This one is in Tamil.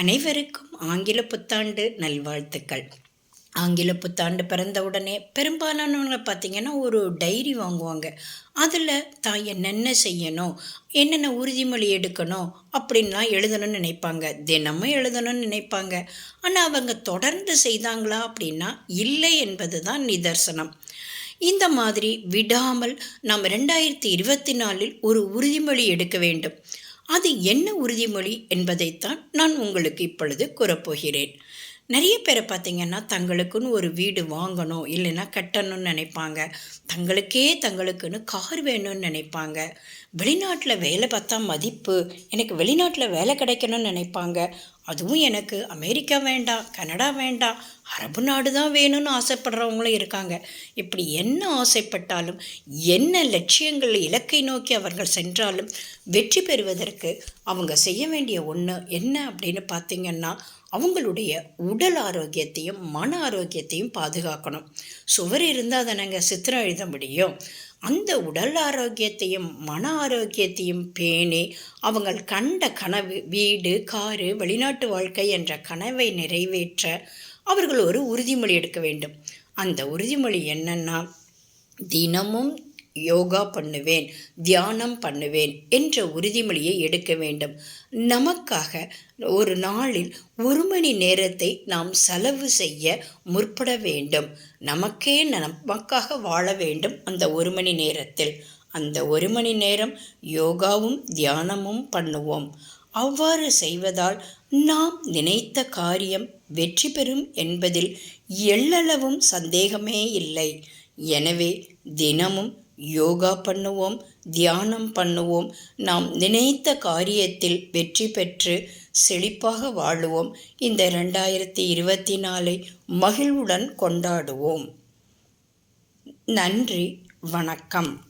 அனைவருக்கும் ஆங்கில புத்தாண்டு நல்வாழ்த்துக்கள். ஆங்கில புத்தாண்டு பிறந்த உடனே பெரும்பாலானவங்க பார்த்திங்கன்னா ஒரு டைரி வாங்குவாங்க. அதில் தான் என்னென்ன செய்யணும் என்னென்ன உறுதிமொழி எடுக்கணும் அப்படின்லாம் எழுதணும்னு நினைப்பாங்க. தினமும் எழுதணும்னு நினைப்பாங்க. ஆனால் அவங்க தொடர்ந்து செய்தாங்களா அப்படின்னா இல்லை என்பது தான் நிதர்சனம். இந்த மாதிரி விடாமல் நாம் ரெண்டாயிரத்தி இருபத்தி நாலில் ஒரு உறுதிமொழி எடுக்க வேண்டும். அது என்ன உறுதிமொழி என்பதைத்தான் நான் உங்களுக்கு இப்பொழுது கூறப்போகிறேன். நிறைய பேரை பார்த்திங்கன்னா தங்களுக்குன்னு ஒரு வீடு வாங்கணும் இல்லைன்னா கட்டணும்னு நினைப்பாங்க. தங்களுக்கே தங்களுக்குன்னு கார் வேணும்னு நினைப்பாங்க. வெளிநாட்டில் வேலை பார்த்தா மதிப்பு எனக்கு வெளிநாட்டில் வேலை கிடைக்கணும்னு நினைப்பாங்க. அதுவும் எனக்கு அமெரிக்கா வேண்டாம் கனடா வேண்டாம் அரபு நாடு தான் வேணும்னு ஆசைப்படுறவங்களும் இருக்காங்க. இப்படி என்ன ஆசைப்பட்டாலும் என்ன லட்சியங்கள் இலக்கை நோக்கி அவர்கள் சென்றாலும் வெற்றி பெறுவதற்கு அவங்க செய்ய வேண்டிய ஒன்று என்ன அப்படின்னு பார்த்திங்கன்னா அவங்களுடைய உடல் ஆரோக்கியத்தையும் மன ஆரோக்கியத்தையும் பாதுகாக்கணும். சுவர் இருந்தால் தானங்க சித்திரம் எழுத முடியும். அந்த உடல் ஆரோக்கியத்தையும் மன ஆரோக்கியத்தையும் பேணி அவங்கள் கண்ட கனவு வீடு காரு வெளிநாட்டு வாழ்க்கை என்ற கனவை நிறைவேற்ற அவர்கள் ஒரு உறுதிமொழி எடுக்க வேண்டும். அந்த உறுதிமொழி என்னென்னா தினமும் யோகா பண்ணுவேன் தியானம் பண்ணுவேன் என்ற உறுதிமொழியை எடுக்க வேண்டும். நமக்காக ஒரு நாளில் ஒரு மணி நேரத்தை நாம் செலவு செய்ய முற்பட வேண்டும். நமக்கே நமக்காக வாழ வேண்டும் அந்த ஒரு மணி நேரத்தில். அந்த ஒரு மணி நேரம் யோகாவும் தியானமும் பண்ணுவோம். அவ்வாறு செய்வதால் நாம் நினைத்த காரியம் வெற்றி பெறும் என்பதில் எள்ளளவும் சந்தேகமே இல்லை. எனவே தினமும் யோகா பண்ணுவோம் தியானம் பண்ணுவோம். நாம் நினைத்த காரியத்தில் வெற்றி பெற்று செழிப்பாக வாழுவோம். இந்த ரெண்டாயிரத்தி இருபத்தி நாலை மகிழ்வுடன் கொண்டாடுவோம். நன்றி வணக்கம்.